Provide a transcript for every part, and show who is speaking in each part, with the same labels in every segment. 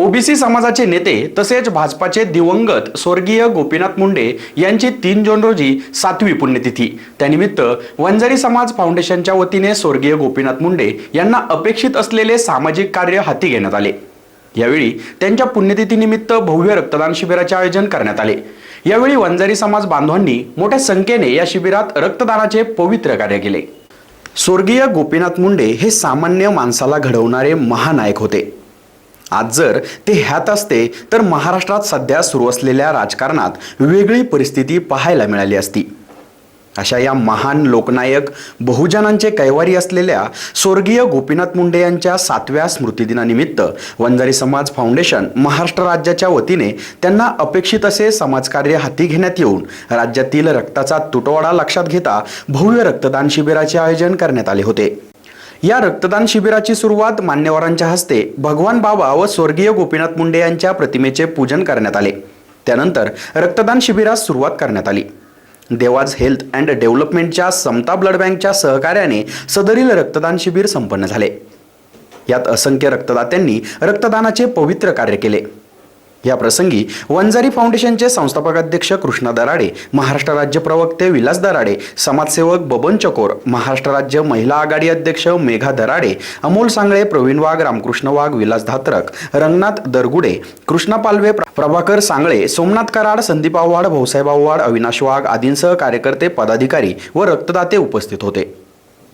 Speaker 1: OBC समाजाचे नेते तसेच भाजपाचे दिवंगत स्वर्गीय गोपीनाथ मुंडे यांची तीन जून रोजी सातवी पुण्यतिथी. त्यानिमित्त वंजारी समाज फाउंडेशनच्या वतीने स्वर्गीय गोपीनाथ मुंडे यांना अपेक्षित असलेले सामाजिक कार्य हाती घेण्यात आले. यावेळी त्यांच्या पुण्यतिथीनिमित्त भव्य रक्तदान शिबिराचे आयोजन करण्यात आले. यावेळी वंजारी समाज बांधवांनी मोठ्या संख्येने या शिबिरात रक्तदानाचे पवित्र कार्य केले. स्वर्गीय गोपीनाथ मुंडे हे सामान्य माणसाला घडवणारे महानायक होते. आज जर ते ह्यात असते तर महाराष्ट्रात सध्या सुरू असलेल्या राजकारणात वेगळी परिस्थिती पाहायला मिळाली असती. अशा या महान लोकनायक बहुजनांचे कैवारी असलेल्या स्वर्गीय गोपीनाथ मुंडे यांच्या सातव्या स्मृतिदिनानिमित्त वंजारी समाज फाउंडेशन महाराष्ट्र राज्याच्या वतीने त्यांना अपेक्षित असे समाजकार्य हाती घेण्यात येऊन राज्यातील रक्ताचा तुटवडा लक्षात घेता भव्य रक्तदान शिबिराचे आयोजन करण्यात आले होते. या रक्तदान शिबिराची सुरुवात मान्यवरांच्या हस्ते भगवान बाबा व स्वर्गीय गोपीनाथ मुंडे यांच्या प्रतिमेचे पूजन करण्यात आले. त्यानंतर रक्तदान शिबिरास सुरुवात करण्यात आली. देवाज हेल्थ अँड डेव्हलपमेंटच्या समता ब्लड बँकच्या सहकार्याने सदरील रक्तदान शिबिर संपन्न झाले. यात असंख्य रक्तदात्यांनी रक्तदानाचे पवित्र कार्य केले. या प्रसंगी वंजारी फाउंडेशनचे संस्थापक अध्यक्ष कृष्णा दराडे महाराष्ट्र राज्य प्रवक्ते विलास दराडे समाजसेवक बबन चकोर महाराष्ट्र राज्य महिला आघाडी अध्यक्ष मेघा दराडे अमोल सांगळे प्रवीण वाघ रामकृष्ण वाघ विलास धात्रक रंगनाथ दरगुडे कृष्णा पालवे प्रभाकर सांगळे सोमनाथ कराड संदीप आव्हाड भाऊसाहेब आव्हाड अविनाश वाघ आदींसह कार्यकर्ते पदाधिकारी व रक्तदाते उपस्थित होते.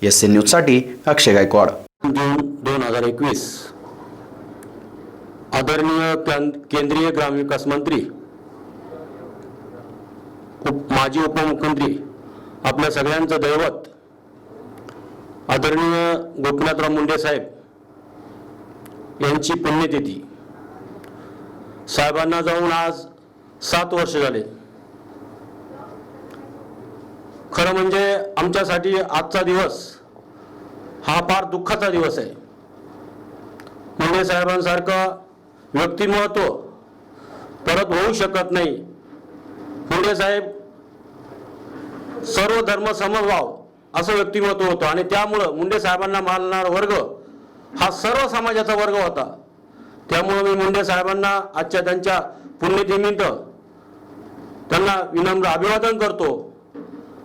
Speaker 1: एस एन न्यूजसाठी अक्षय गायकवाड.
Speaker 2: दोन हजार एकवीस. आदरणीय केंद्रीय ग्रामविकास मंत्री उप माजी उपमुख्यमंत्री आपल्या सगळ्यांचं दैवत आदरणीय गोपीनाथराव मुंडे साहेब यांची पुण्यतिथी. साहेबांना जाऊन आज सात वर्ष झाले. खरं म्हणजे आमच्यासाठी आजचा दिवस हा फार दुःखाचा दिवस आहे. मुंडे साहेबांसारखं व्यक्तिमत्व परत होऊ शकत नाही. मुंडे साहेब सर्व धर्म समभाव असं व्यक्तिमत्व होतं. आणि त्यामुळं मुंडे साहेबांना मानणारा वर्ग हा सर्व समाजाचा वर्ग होता. त्यामुळं मी मुंडे साहेबांना आजच्या त्यांच्या पुण्यतिमित्त त्यांना विनम्र अभिवादन करतो.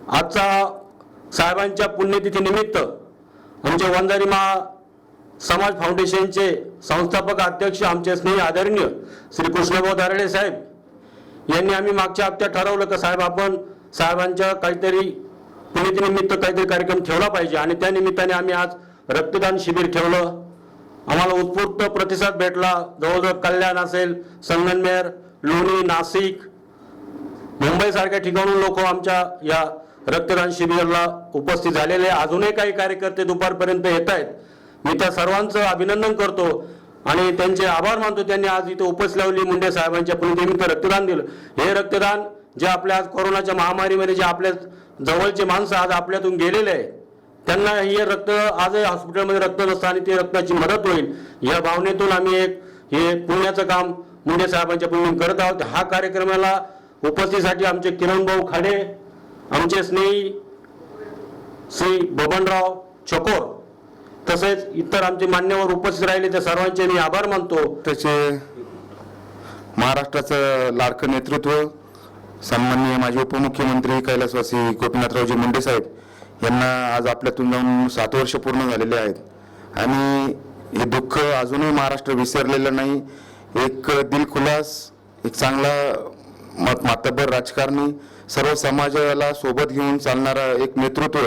Speaker 2: आजचा साहेबांच्या पुण्यतिथीनिमित्त आमचे वंजारी महा समाज फाउंडेशनचे संस्थापक अध्यक्ष आमचे स्नेही आदरणीय श्री कृष्णभाऊ दारडे साहेब यांनी आम्ही मागच्या हप्त्यात ठरवलं का साहेब आपण साहेबांच्या काहीतरी पुण्यतिनिमित्त काहीतरी कार्यक्रम ठेवला पाहिजे आणि त्या निमित्ताने आम्ही आज रक्तदान शिबिर ठेवलं. आम्हाला उत्स्फूर्त प्रतिसाद भेटला. जवळजवळ कल्याण असेल संगनमेर लोणी नाशिक मुंबईसारख्या ठिकाणून लोक आमच्या या रक्तदान शिबिराला उपस्थित झालेले. आहे. अजूनही काही कार्यकर्ते दुपारपर्यंत येत आहेत. मी त्या सर्वांचं अभिनंदन करतो आणि त्यांचे आभार मानतो. त्यांनी आज इथे उपस लावली मुंडे साहेबांच्या पुण्यनिमित्त रक्तदान दिलं. हे रक्तदान जे आपल्या आज कोरोनाच्या महामारीमध्ये जे आपल्या जवळचे माणसं आज आपल्यातून गेलेले आहे त्यांना हे रक्त आजही हॉस्पिटलमध्ये रक्त नसतं आणि ते रक्ताची मदत होईल. या भावनेतून आम्ही एक हे पुण्याचं काम मुंडे साहेबांच्या पुण्य करत आहोत. हा कार्यक्रमाला उपस्थितीसाठी आमचे किरण भाऊ खाडे आमचे स्नेही श्री बबनराव चकोर तसेच इतर आमचे मान्यवर उपस्थित राहिले त्या सर्वांचे मी आभार मानतो.
Speaker 3: त्याचे महाराष्ट्राचं लाडकं नेतृत्व सन्माननीय माजी उपमुख्यमंत्री कैलासवासी गोपीनाथरावजी मुंडे साहेब यांना आज आपल्यातून जाऊन सात वर्ष पूर्ण झालेले आहेत. आणि हे दुःख अजूनही महाराष्ट्र विसरलेलं नाही. एक दिलखुलास एक चांगला मातब्बर राजकारणी सर्व समाजाला सोबत घेऊन चालणारा एक नेतृत्व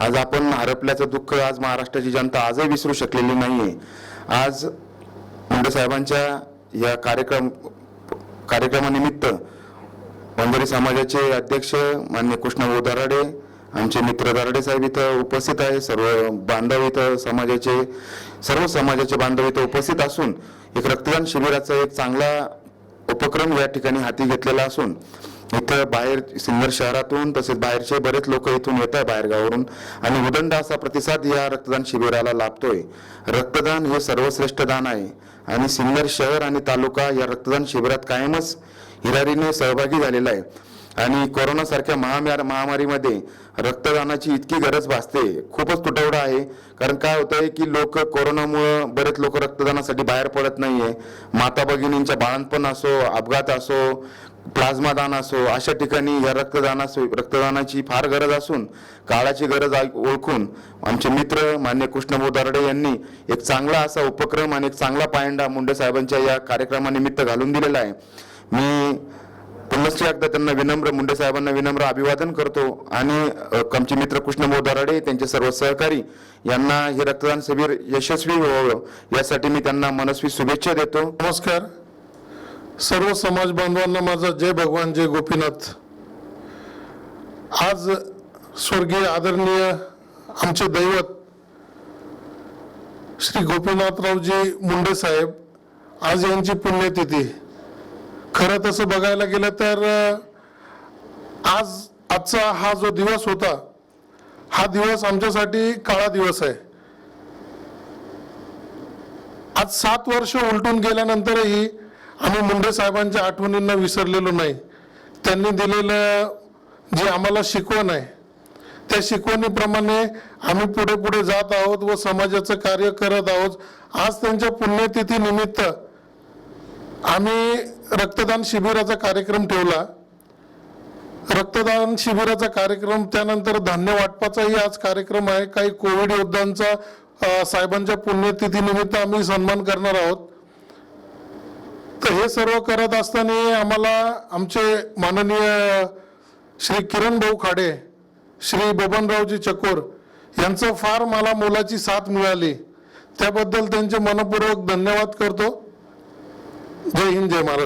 Speaker 3: आज आपण हरपल्याचं दुःख आज महाराष्ट्राची जनता आजही विसरू शकलेली नाही आहे आज मुंडे साहेबांच्या या कार्यक्रम कार्यक्रमानिमित्त वंजारी समाजाचे अध्यक्ष मान्य कृष्णभाऊ दराडे आमचे मित्र दराडे साहेब इथं उपस्थित आहे सर्व बांधव इथं समाजाचे सर्व समाजाचे बांधव इथं उपस्थित असून एक रक्तदान शिबिराचा एक चांगला उपक्रम या ठिकाणी हाती घेतलेला असून इथं बाहेर सिन्नर शहरातून तसेच बाहेरचे बरेच लोक इथून येत आहे बाहेरगावावरून आणि उदंड असा प्रतिसाद या रक्तदान शिबिराला लाभतोय. रक्तदान हे सर्वश्रेष्ठ दान आहे. आणि सिन्नर शहर आणि तालुका या रक्तदान शिबिरात कायमच हिरारीने सहभागी झालेला आहे. आणि कोरोनासारख्या महामार महामारीमध्ये रक्तदानाची इतकी गरज भासते. खूपच तुटवडा आहे. कारण काय होतंय की लोक कोरोनामुळं बरेच लोक रक्तदानासाठी बाहेर पडत नाही आहे माता भगिनींच्या बाळणपण असो अपघात असो प्लाझ्मा दान असो अशा ठिकाणी या रक्तदानास रक्तदानाची फार गरज असून काळाची गरज ओळखून आमचे मित्र मान्य कृष्णभाऊ दरडे यांनी एक चांगला असा उपक्रम आणि एक चांगला पायंडा मुंडे साहेबांच्या या कार्यक्रमानिमित्त घालून दिलेला आहे. मी पुनश्च एकदा त्यांना विनम्र मुंडे साहेबांना विनम्र अभिवादन करतो आणि कमचे मित्र कृष्णभाऊ दराडे त्यांचे सर्व सहकारी यांना हे रक्तदान शिबिर यशस्वी व्हावं यासाठी मी त्यांना मनस्वी शुभेच्छा देतो.
Speaker 4: नमस्कार. सर्व समाज बांधवांना माझा जय भगवान जय गोपीनाथ. आज स्वर्गीय आदरणीय आमचे दैवत श्री गोपीनाथरावजी मुंडे साहेब आज यांची पुण्यतिथी. खरं तसं बघायला गेलं तर आज आजचा हा जो दिवस होता हा दिवस आमच्यासाठी काळा दिवस आहे. आज सात वर्ष उलटून गेल्यानंतरही आम्ही मुंडे साहेबांच्या आठवणींना विसरलेलो नाही. त्यांनी दिलेलं जे आम्हाला शिकवण आहे त्या शिकवणीप्रमाणे आम्ही पुढे पुढे जात आहोत व समाजाचं कार्य करत आहोत. आज त्यांच्या पुण्यतिथी निमित्त आम्ही रक्तदान शिबिराचा कार्यक्रम ठेवला. रक्तदान शिबिराचा कार्यक्रम त्यानंतर धान्य वाटपाचाही आज कार्यक्रम आहे. काही कोविड योद्ध्यांचा साहेबांच्या पुण्यतिथी निमित्त आम्ही सन्मान करणार आहोत. तर हे सर्व करत असताना आम्हाला आमचे माननीय श्री किरण भाऊ खाडे श्री बबनरावजी चकोर यांचं फार मला मोलाची साथ मिळाली. त्याबद्दल त्यांचे मनपूर्वक धन्यवाद करतो. जय हिंद जय महाराष्ट्र.